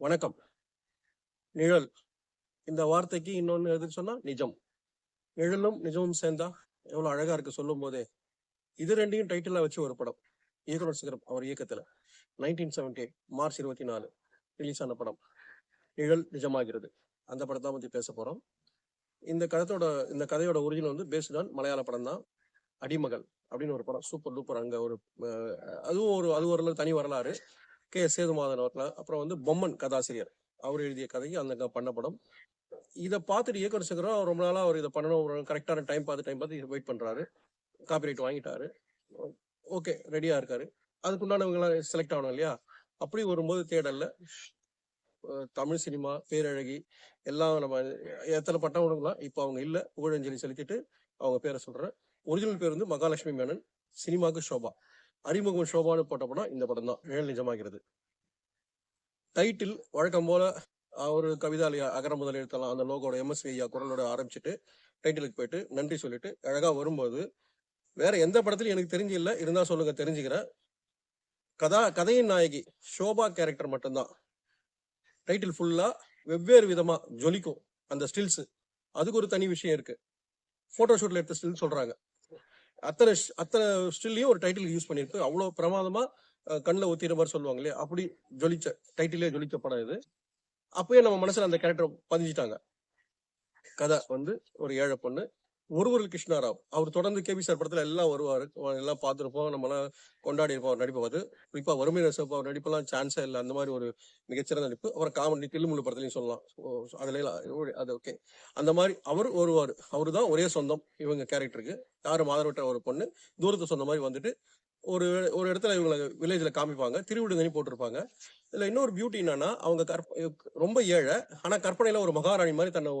வணக்கம். நிழல். இந்த வார்த்தைக்கு இன்னொன்னு எதுன்னு சொன்னா நிஜம். நிழலும் நிஜமும் சேர்ந்தா எவ்வளவு அழகா இருக்கு சொல்லும் போதே. இது ரெண்டையும் டைட்டிலா வச்சு ஒரு படம். இயக்குனர் சிகரம் அவர் இயக்கத்துல. நைன்டீன் செவன்டி மார்ச் இருபத்தி நாலு ரிலீஸ் ஆன படம். நிழல் நிஜமாகிறது. அந்த படத்தை பத்தி பேச போறோம். இந்த கதத்தோட இந்த கதையோட ஒரிஜினல் வந்து பேஸ்ட் ஆன் மலையாள படம் தான். அடிமகள் அப்படின்னு ஒரு படம். சூப்பர் டூப்பர் அங்க ஒரு அதுவும் ஒரு அது ஒரு தனி வரலாறு. கே. சேதுமாதன் அவர்கள் அப்புறம் வந்து பொம்மன் கதாசிரியர். அவர் எழுதிய கதைக்கு அந்த க- பண்ண படம். இதை பார்த்துட்டு இயக்கம் சேகரம் ரொம்ப நாளாக அவர் இதை பண்ணணும். கரெக்டான டைம் பார்த்து டைம் பார்த்து வெயிட் பண்ணுறாரு காப்பிரைட் வாங்கிட்டாரு. ஓகே ரெடியாக இருக்காரு. அதுக்குண்டானவங்களாம் செலக்ட் ஆகணும் இல்லையா? அப்படி வரும்போது தேடல்ல தமிழ் சினிமா பேரழகி எல்லாம் நம்ம எத்தனை பட்டவனுங்களாம் இப்போ அவங்க இல்லை புகழஞ்சலி செலுத்திட்டு அவங்க பேரை சொல்கிறேன் ஒரிஜினல் பேர் வந்து மகாலட்சுமி மேனன் சினிமாவுக்கு சோபா அறிமுகம் ஷோபானு போட்ட படம் இந்த படம் தான். ஏழு நிஜமாகிறது. டைட்டில் வழக்கம் போல ஒரு கவிதாலய அகர முதல் எழுத்தலாம் அந்த லோகோட எம்எஸ்வி ஐயா குரலோட ஆரம்பிச்சுட்டு டைட்டிலுக்கு போயிட்டு நன்றி சொல்லிட்டு அழகா வரும்போது வேற எந்த படத்துலையும் எனக்கு தெரிஞ்சு இல்லை. இருந்தா சொல்லுங்க தெரிஞ்சுக்கிறேன். கதா கதையின் நாயகி ஷோபா கேரக்டர் மட்டும்தான். டைட்டில் ஃபுல்லா வெவ்வேறு விதமா ஜொலிக்கும் அந்த ஸ்டில்ஸ் அதுக்கு ஒரு தனி விஷயம் இருக்கு. போட்டோ ஷூட்ல எடுத்த ஸ்டில் சொல்றாங்க. அத்தனை அத்தனை ஸ்டில்லையும் ஒரு டைட்டில் யூஸ் பண்ணியிருக்கு அவ்வளோ பிரமாதமா கண்ணில் ஒத்திர மாதிரி சொல்லுவாங்க இல்லையா? அப்படி ஜொலிச்ச டைட்டிலே ஜொலிச்ச படம் இது. அப்பயே நம்ம மனசுல அந்த கேரக்டர் பதிஞ்சிட்டாங்க. கதை வந்து ஒரு ஏழை பொண்ணு. ஒருவர்கள் கிருஷ்ணாராவ். அவர் தொடர்ந்து கேபி சார் படத்துல எல்லாம் வருவார். எல்லாம் பார்த்துருப்போம். நம்ம எல்லாம் கொண்டாடி இருப்போம் அவர் நடிப்பை பார்த்து. குறிப்பா வறுமை ரசப் அவர் நடிப்பெல்லாம் சான்ஸே இல்லை. அந்த மாதிரி ஒரு மிகச்சிறந்த நடிப்பு. அவர் காமெடி தில்லுமுள்ளு படத்துலையும் சொல்லலாம். அதுல அது ஓகே அந்த மாதிரி அவர் வருவார். அவரு தான் ஒரே சொந்தம். இவங்க கேரக்டருக்கு யாரும் மாதவட்ட ஒரு பொண்ணு. தூரத்து சொந்த மாதிரி வந்துட்டு ஒரு ஒரு இடத்துல இவங்களை வில்லேஜில் காமிப்பாங்க. திருவிடுதனி போட்டிருப்பாங்க. இதில் இன்னொரு பியூட்டி என்னன்னா அவங்க கற்ப ரொம்ப ஏழை. ஆனால் கற்பனையில் ஒரு மகாராணி மாதிரி தன்னை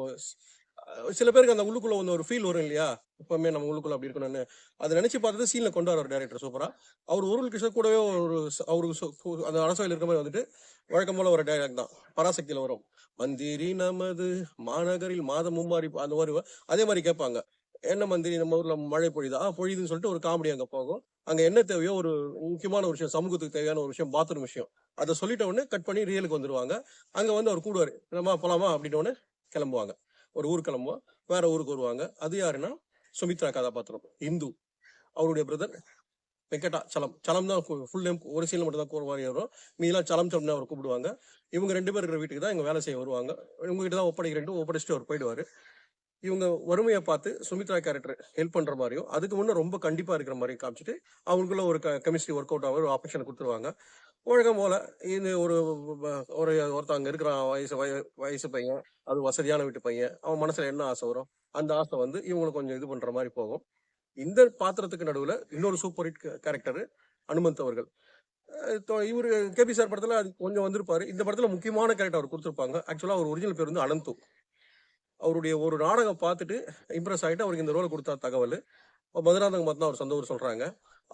சில பேருக்கு அந்த உள்ளுக்குள்ள வந்து ஒரு ஃபீல் வரும் இல்லையா? எப்பவுமே நம்ம உள்ளுக்குள்ள அப்படி இருக்கணும்னு. அதை நினைச்சு பார்த்தது சீன்ல கொண்டு வர டேரக்டர் சூப்பரா அவர் ஒரு கிருஷ்ணர் கூடவே ஒரு அவருக்கு அந்த அரசவையில் இருக்க மாதிரி வந்துட்டு வழக்கம் போல ஒரு டைலாக் தான். பராசக்தியில வரும். மந்திரி நமது மாநகரில் மாதம் மும்மாரி அந்த மாதிரி அதே மாதிரி கேட்பாங்க. என்ன மந்திரி? நம்ம ஊர்ல மழை பொழிதா ஆ பொழியுதுன்னு சொல்லிட்டு ஒரு காமெடி அங்க போகும். அங்க என்ன தேவையோ ஒரு முக்கியமான ஒரு விஷயம் சமூகத்துக்கு தேவையான ஒரு விஷயம் பாத்ரூம் விஷயம். அதை சொல்லிட்ட உடனே கட் பண்ணி ரியலுக்கு வந்துருவாங்க. அங்க வந்து அவர் கூடுவாரு. நம்ம போலாமா? அப்படின்னு கிளம்புவாங்க. ஒரு ஊர் கிளம்புவா வேற ஊருக்கு வருவாங்க. அது யாருன்னா சுமித்ரா கதாபாத்திரம் இந்து. அவருடைய பிரதர் வெங்கடா சலம். சலம் தான் ஃபுல் நேம் ஒரு சீனில் மட்டும் தான் கூற மாதிரி வரும். மீதெல்லாம் சலம் சலம் அவர் கூப்பிடுவாங்க. இவங்க ரெண்டு பேர் இருக்கிற வீட்டுக்கு தான் இங்கே வேலை செய்ய வருவாங்க. இவங்க தான் ஒப்படைக்கிறேன் ஒப்படைச்சிட்டு அவர் போயிடுவார். இவங்க வறுமையை பார்த்து சுமித்ரா கேரக்டர் ஹெல்ப் பண்ற மாதிரியும் அதுக்கு முன்னே ரொம்ப கண்டிப்பா இருக்கிற மாதிரியும் காமிச்சிட்டு அவங்களுக்குள்ள ஒரு கெமிஸ்ட்ரி ஒர்க் அவுட் ஆகும் ஒரு ஆப்ஷன் கொடுத்துருவாங்க. வழக்கம் போல. இது ஒரு ஒரு ஒருத்தவங்க இருக்கிறான் வயசு வயசு பையன். அது வசதியான வீட்டு பையன். அவன் மனசுல என்ன ஆசை வரும்? அந்த ஆசை வந்து இவங்களுக்கு கொஞ்சம் இது பண்ற மாதிரி போகும். இந்த பாத்திரத்துக்கு நடுவுல இன்னொரு சூப்பர் ஹிட் கேரக்டர் அனுமந்த் அவர்கள். இவர் இவரு கேபி சார் படத்துல அது கொஞ்சம் வந்திருப்பாரு. இந்த படத்துல முக்கியமான கேரக்டர் அவர் கொடுத்துருப்பாங்க. ஆக்சுவலா அவர் ஒரிஜினல் பேர் வந்து அனந்து. அவருடைய ஒரு நாடகம் பார்த்துட்டு இம்ப்ரெஸ் ஆகிட்டு அவருக்கு இந்த ரோலை கொடுத்தா தகவல். மதுராந்தகம் பார்த்தா அவர் சொந்த ஊர் சொல்றாங்க.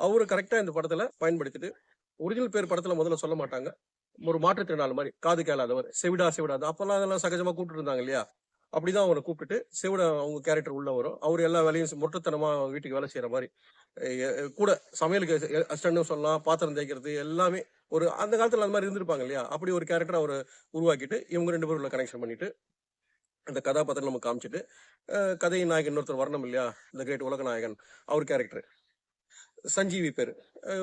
அவரு கரெக்டா இந்த படத்துல பயன்படுத்திட்டு ஒரிஜினல் பேர் படத்துல முதல்ல சொல்ல மாட்டாங்க. ஒரு மாற்றுத்திறனாளி மாதிரி காது கேளாதவர் செவிடா செவிடாது. அப்பெல்லாம் அதெல்லாம் சகஜமா கூப்பிட்டு இருந்தாங்க இல்லையா? அப்படிதான் அவரை கூப்பிட்டுட்டு செவிடா அவங்க கேரக்டர் உள்ள வரும். அவர் எல்லா வேலையும் முரட்டுத்தனமா வீட்டுக்கு வேலை செய்யற மாதிரி. கூட சமையலுக்கு அசிஸ்டன்ட்னு சொல்லலாம் பாத்திரம் தேய்க்கிறது எல்லாமே ஒரு அந்த காலத்துல அந்த மாதிரி இருந்திருப்பாங்க இல்லையா? அப்படி ஒரு கேரக்டர் அவர் உருவாக்கிட்டு இவங்க ரெண்டு பேரும் உள்ள கனெக்ஷன் பண்ணிட்டு அந்த கதாபாத்திரம் நம்ம காமிச்சிட்டு கதை கதையின் நாயகன் ஒருத்தர் வரணும் இல்லையா? இந்த கிரேட் உலக நாயகன் அவர் கேரக்டர் சஞ்சீவி பேர்.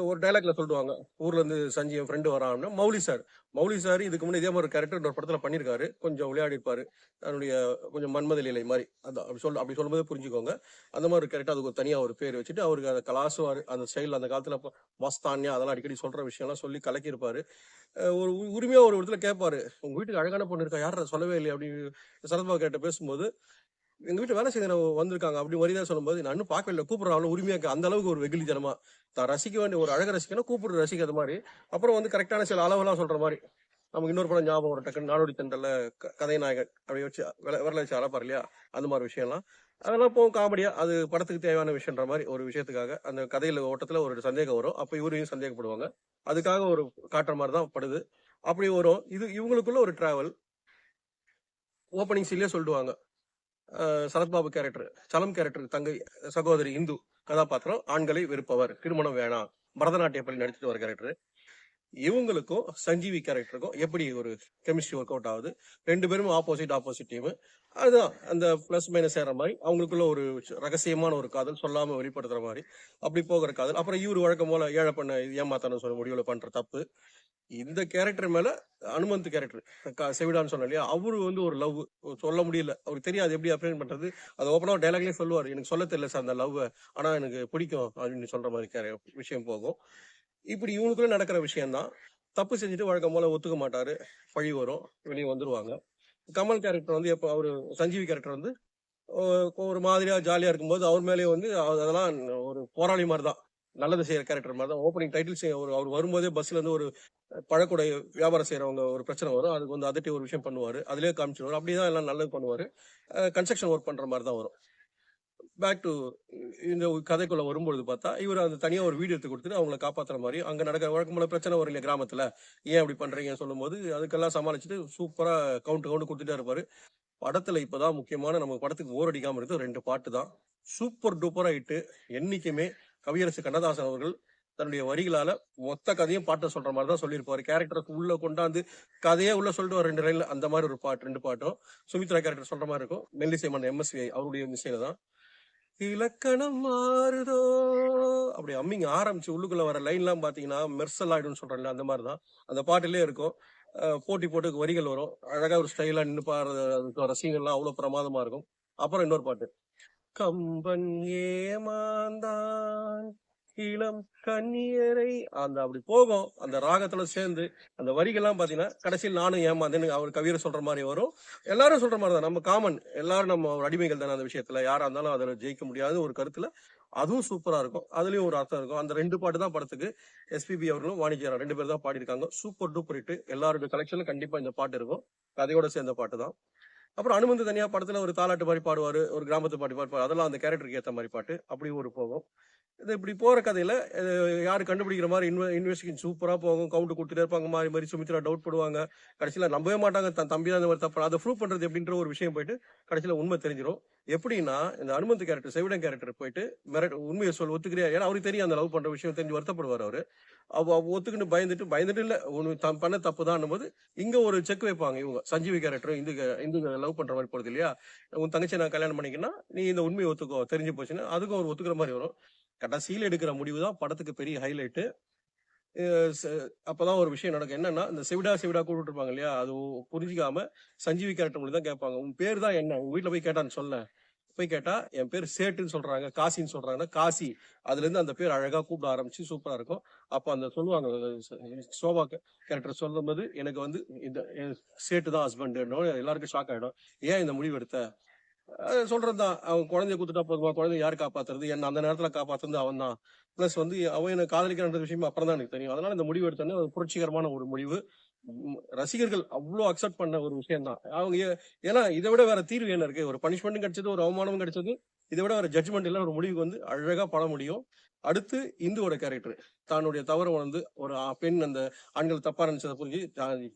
ஒரு டைலாக்ல சொல்லுவாங்க. ஊர்ல இருந்து சஞ்சீவ் ஃப்ரெண்டு வரான்னு மௌலி சார் மௌலி சார் இதுக்கு முன்னே இதே மாதிரி கேரக்டர் ஒரு படத்துல பண்ணியிருக்காரு கொஞ்சம் விளையாடி இருப்பாரு தன்னுடைய கொஞ்சம் மன்மத லீலை மாதிரி. அந்த அப்படி சொல் அப்படி சொல்லும்போது புரிஞ்சுக்கோங்க. அந்த மாதிரி ஒரு கேரக்டர் அதுக்கு ஒரு தனியா ஒரு பேர் வச்சுட்டு அவருக்கு அந்த கலாசுவார். அந்த ஸ்டைல் அந்த காலத்துல அப்ப வாஸ்தானியா அதெல்லாம் அடிக்கடி சொல்ற விஷயம்லாம் சொல்லி கலக்கியிருப்பாரு. ஒரு உரிமையா ஒரு இடத்துல கேட்பாரு உங்க வீட்டுக்கு அழகான பொண்ணு இருக்கா? யாரும் சொல்லவே இல்லை அப்படின்னு சரத்பாபு கிட்ட பேசும்போது எங்கள் வீட்டு வேலை செய்ய வந்திருக்காங்க. அப்படி வரிதான் சொல்லும்போது நான் இன்னும் பார்க்கவே இல்லை கூப்பிடுற அந்த அளவுக்கு ஒரு வெகுளித்தனமா. தான் ரசிக்க வேண்டிய ஒரு அழக ரசிக்கணும் கூப்பிடுற ரசிக்கிற மாதிரி. அப்புறம் வந்து கரெக்டான சில அளவெல்லாம் சொல்ற மாதிரி. நமக்கு இன்னொரு படம் ஞாபகம் வரும் டக்குன்னு நாடோடி தண்டல கதைநாயகன் அப்படி வச்சு விர- விரல வச்சு அழப்பார் இல்லையா? அந்த மாதிரி விஷயம்லாம். அதெல்லாம் போகும் காமெடியா. அது படத்துக்கு தேவையான விஷயம்ன்ற மாதிரி ஒரு விஷயத்துக்காக அந்த கதையில ஓட்டத்துல ஒரு சந்தேகம் வரும். அப்ப இவரையும் சந்தேகப்படுவாங்க. அதுக்காக ஒரு காட்டுற மாதிரி தான் படுது. அப்படி வரும். இது இவங்களுக்குள்ள ஒரு டிராவல் ஓப்பனிங் சீன்லயே சொல்லிடுவாங்க சரத்பாபு கேரக்டர் சலம் கேரக்டர் தங்கை சகோதரி இந்து கதாபாத்திரம் ஆண்களை வெறுப்பவர் திருமணம் வேணாம் பரதநாட்டிய பள்ளி நடிச்சிட்டு வர கேரக்டர் இவங்களுக்கும் சஞ்சீவி கேரக்டருக்கும் எப்படி ஒரு கெமிஸ்ட்ரி ஒர்க் அவுட் ஆகுது? ரெண்டு பேரும் ஆப்போசிட் ஆப்போசிட் டீம் அதுதான் அந்த பிளஸ் மைனஸ் சேர்ற மாதிரி அவங்களுக்குள்ள ஒரு ரகசியமான ஒரு காதல் சொல்லாம வெளிப்படுத்துற மாதிரி. அப்படி போகிற காதல். அப்புறம் இவர் வழக்கம் போல ஏழை பண்ண ஏமாத்தான சொல்ல முடிவுல பண்ற தப்பு. இந்த கேரக்டர் மேல அனுமந்த் கேரக்டர் செவிடான்னு சொன்ன இல்லையா? அவரு வந்து ஒரு லவ் சொல்ல முடியல. அவருக்கு தெரியாது எப்படி அப்ளை பண்றது. அது ஓப்பனா டைலாக்லயே சொல்லுவார். எனக்கு சொல்ல தெரியல சார் அந்த லவ் ஆனா எனக்கு பிடிக்கும் அப்படின்னு சொல்ற மாதிரி கேர- விஷயம் போகும். இப்படி இவனுக்குள்ள நடக்கிற விஷயம்தான். தப்பு செஞ்சுட்டு வழக்கம் போல ஒத்துக்க மாட்டாரு. பழி வரும். வெளியே வந்துருவாங்க. கமல் கேரக்டர் வந்து எப்போ அவரு சஞ்சீவி கேரக்டர் வந்து ஒரு மாதிரியா ஜாலியா இருக்கும்போது அவர் மேலேயே வந்து அதெல்லாம் ஒரு போராளி மாதிரி தான் நல்லது செய்யற கேரக்டர் மாதிரி தான் ஓப்பனிங் டைட்டில் செய்ய ஒரு அவர் வரும்போதே பஸ்ல இருந்து ஒரு பழக்கூடை வியாபாரம் செய்யறவங்க ஒரு பிரச்சனை வரும். அதுக்கு வந்து அதட்டி ஒரு விஷயம் பண்ணுவாரு. அதுலயே காமிச்சிருவாரு அப்படிதான் எல்லாம் நல்லது பண்ணுவாரு. கன்ஸ்ட்ரக்ஷன் ஒர்க் பண்ற மாதிரி தான் வரும். பேக் டு இந்த கதைக்குள்ள வரும்பொழுது பார்த்தா இவர் அந்த தனியா ஒரு வீடு எடுத்து கொடுத்துட்டு அவங்கள காப்பாத்துற மாதிரி அங்க நடக்கிற வழக்கமான பிரச்சனை வரும் இல்லையா கிராமத்துல? ஏன் அப்படி பண்றீங்கன்னு சொல்லும்போது அதுக்கெல்லாம் சமாளிச்சுட்டு சூப்பரா கவுண்ட் கவுண்ட் கொடுத்துட்டே இருப்பாரு. படத்துல இப்பதான் முக்கியமான நம்ம படத்துக்கு ஓர் அடிக்காம இருக்கு ரெண்டு பாட்டு தான். சூப்பர் டூப்பரா இட்டு என்னைக்குமே கவியரசு கண்ணதாசன் அவர்கள் தன்னுடைய வரிகளால மொத்த கதையும் பாட்டை சொல்ற மாதிரி தான் சொல்லியிருப்பாரு. கேரக்டருக்கு உள்ள கொண்டாந்து கதையே உள்ள சொல்லிட்டு ஒரு ரெண்டு லைன்ல அந்த மாதிரி ஒரு பாட்டு ரெண்டு பாட்டும் சுமித்ரா கேரக்டர் சொல்ற மாதிரி இருக்கும். மெல்லிசைமன் எம்எஸ்வி அவருடைய மிசையில தான். இலக்கணம் மாறுதோ? அப்படி அம்மிங்க ஆரம்பிச்சு உள்ளுக்குள்ள வர லைன்லாம் பாத்தீங்கன்னா மெர்சல் ஆயிடும்னு சொல்றாங்க அந்த மாதிரி தான். அந்த பாட்டிலே இருக்கும். அஹ் போட்டி போட்டு வரிகள் வரும். அழகா ஒரு ஸ்டைலா நின்று பாடுறது அதுக்கு வர அவ்வளவு பிரமாதமா இருக்கும். அப்புறம் இன்னொரு பாட்டு. கம்பன் ஏமாந்தான். இளம் கன்னியரை அந்த அப்படி போகும். அந்த ராகத்துல சேர்ந்து அந்த வரிகள்லாம் பாத்தீங்கன்னா கடைசியில் நானும் ஏமாந்தேன்னு அவர் கவியர் சொல்ற மாதிரி வரும். எல்லாரும் சொல்ற மாதிரி தான் நம்ம காமன் எல்லாரும் நம்ம ஒரு அடிமைகள் தானே அந்த விஷயத்துல. யாரா இருந்தாலும் அதில் ஜெயிக்க முடியாத ஒரு கருத்துல அதுவும் சூப்பரா இருக்கும். அதுலயும் ஒரு அர்த்தம் இருக்கும். அந்த ரெண்டு பாட்டு தான் படத்துக்கு எஸ்பிபி அவர்களும் வாணிஜ்யரா ரெண்டு பேர் தான் பாடியிருக்காங்க. சூப்பர் டூப்பர் ஹிட் எல்லாருடைய கலெக்ஷன்ல கண்டிப்பா இந்த பாட்டு இருக்கும். கதையோட சேர்ந்த பாட்டு தான். அப்புறம் அனுமந்து தனியா படத்துல ஒரு தாலாட்டு மாதிரி பாடுவாரு ஒரு கிராமத்து பாட்டு பாடுவார். அதெல்லாம் அந்த கேரக்டருக்கு ஏற்ற மாதிரி பாட்டு. அப்படி ஒரு போகும். இது இப்படி போற கதையில யார் யாரு கண்டுபிடிக்கிற மாதிரி இன்வெஸ்டிகேஷன் சூப்பரா போகும். கவுண்ட் கொடுத்துட்டே இருப்பாங்க. மாதிரி மாதிரி சுமித்ரா டவுட் போடுவாங்க. கடைசியில நம்பவே மாட்டாங்க. தன் தம்பி தான் இந்த மாதிரி தப்பு அதை ப்ரூவ் பண்றது எப்படின்ற ஒரு விஷயம் போயிட்டு கடைசியில உண்மை தெரிஞ்சிடும் எப்படின்னா இந்த அனுமந்த் கேரக்டர் செவிடன் கேரக்டர் போயிட்டு மிரட் உண்மையை சொல் ஒத்துக்கிறியா? ஏன்னா அவருக்கு தெரியும் அந்த லவ் பண்ற விஷயம் தெரிஞ்சு வருத்தப்படுவார் அவரு. அவ ஒத்துக்கிட்டு பயந்துட்டு பயந்துட்டு இல்லை உனக்கு தம் பண்ண தப்பு தான் போது இங்க ஒரு செக் வைப்பாங்க இவங்க. சஞ்சீவி கேரக்டரும் இந்து இந்து லவ் பண்ற மாதிரி போறது இல்லையா? உன் தங்கச்சி நான் கல்யாணம் பண்ணிக்கினா நீ இந்த உண்மையை ஒத்துக்கோ தெரிஞ்சு போச்சுன்னா அதுக்கும் அவர் ஒத்துக்கிற மாதிரி வரும். கடைசியில் எடுக்கிற முடிவு தான் படத்துக்கு பெரிய ஹைலைட்டு அப்பதான் ஒரு விஷயம் நடக்கும். என்னன்னா இந்த செவிடா செவிடா கூப்பிட்டுருப்பாங்க இல்லையா? அது புரிஞ்சிக்காம சஞ்சீவி கேரக்டர் மட்டும் தான் கேட்பாங்க. உன் பேர் தான் என்ன? உங்க வீட்டுல போய் கேட்டான்னு சொல்ல. போய் கேட்டா என் பேர் சேட்டுன்னு சொல்றாங்க காசின்னு சொல்றாங்கன்னா காசி. அதுல இருந்து அந்த பேர் அழகா கூப்பிட ஆரம்பிச்சு சூப்பரா இருக்கும். அப்ப அந்த சொல்லுவாங்க சோபா கேரக்டர் சொல்லும் போது எனக்கு வந்து இந்த சேட்டு தான் ஹஸ்பண்ட் எல்லாருக்கும் ஷாக் ஆயிடும். ஏன் இந்த முடிவு எடுத்த? சொல்றது தான் அவன் குழந்தைய குத்துட்டா போதுமா. குழந்தைய யார் காப்பாத்துறது? என்ன அந்த நேரத்துல காப்பாத்துறது அவன் தான் பிளஸ் வந்து அவன் என்ன காதலிக்கிற விஷயம் அப்புறம் தான் எனக்கு தெரியும். அதனால இந்த முடிவு எடுத்தோன்னே ஒரு புரட்சிகரமான ஒரு முடிவு. ரசிகர்கள் அவ்வளோ அக்செப்ட் பண்ண ஒரு விஷயம் தான் அவங்க ஏ- ஏன்னா இதை விட வேற தீர்வு என்ன இருக்கு? ஒரு பனிஷ்மெண்ட்டும் கிடைச்சது ஒரு அவமானமும் கிடைச்சது. இதை விட வேற ஜட்ஜ்மெண்ட் இல்ல ஒரு முடிவுக்கு வந்து அழகா பட முடியும். அடுத்து இந்துவோட கேரக்டர் தன்னுடைய தவறை உணர்ந்து ஒரு பெண் அந்த ஆண்கள் தப்பா நினைச்சதை புரிஞ்சு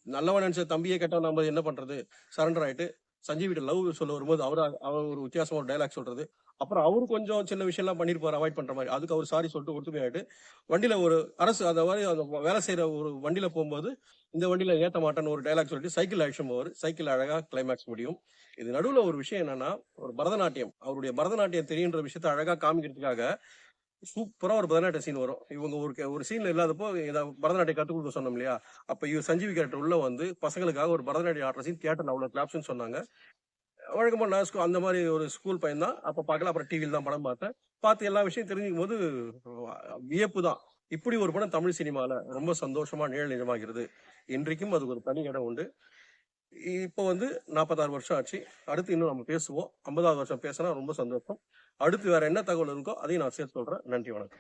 நல்லவன் நினைச்ச தம்பியே கேட்டா நம்ம என்ன பண்றது? சரண்டர் ஆயிட்டு சஞ்சீவிட லவ் சொல்ல வரும்போது அவர் அவர் ஒரு வித்தியாசமா ஒரு டைலாக் சொல்றது. அப்புறம் அவரு கொஞ்சம் சின்ன விஷயம் எல்லாம் பண்ணிருப்பாரு அவாய்ட் பண்ற மாதிரி. அதுக்கு அவர் சாரி சொல்லிட்டு ஒத்துமையாயிட்டு வண்டியில ஒரு அரசு அந்த மாதிரி அந்த வேலை செய்யற ஒரு வண்டியில போகும்போது இந்த வண்டியில ஏத்த மாட்டேன்னு ஒரு டைலாக் சொல்லிட்டு சைக்கிள் ஆக்ஷன் போவார். சைக்கிள் அழகா கிளைமேக்ஸ் முடியும். இது நடுவுல ஒரு விஷயம் என்னன்னா ஒரு பரதநாட்டியம். அவருடைய பரதநாட்டியம் தெரியுன்ற விஷயத்த அழகா காமிக்கிறதுக்காக சூப்பரா ஒரு பரதநாட்டிய சீன் வரும். இவங்க ஒரு ஒரு சீன்ல இல்லாதப்போ இதை பரதநாட்டியம் கற்றுக் கொடுக்க சொன்னோம் இல்லையா? அப்ப இவர் சஞ்சீவி கேரக்டர் உள்ள வந்து பசங்களுக்காக ஒரு பரதநாட்டியம் ஆடுற சீன் தியேட்டர்ல அவ்வளவு கிளாப்ஸ்னு சொன்னாங்க. வழக்கமா நான் ஸ்கூல் அந்த மாதிரி ஒரு ஸ்கூல் பையன் தான். அப்ப பார்க்கல அப்புறம் டிவியில் தான் படம் பார்த்தேன். பார்த்து எல்லா விஷயம் தெரிஞ்சுக்கும் போது வியப்பு தான். இப்படி ஒரு படம் தமிழ் சினிமால ரொம்ப சந்தோஷமா நிழல் நிஜமாகிறது. இன்றைக்கும் அதுக்கு ஒரு தனி இடம் உண்டு. இப்போ வந்து நாற்பத்தாறு வருஷம் ஆச்சு. அடுத்து இன்னும் நம்ம பேசுவோம். ஐம்பதாவது வருஷம் பேசினா ரொம்ப சந்தோஷம். அடுத்து வேற என்ன தகவல் இருக்கோ அதையும் நான் சேர்த்து சொல்றேன். நன்றி வணக்கம்.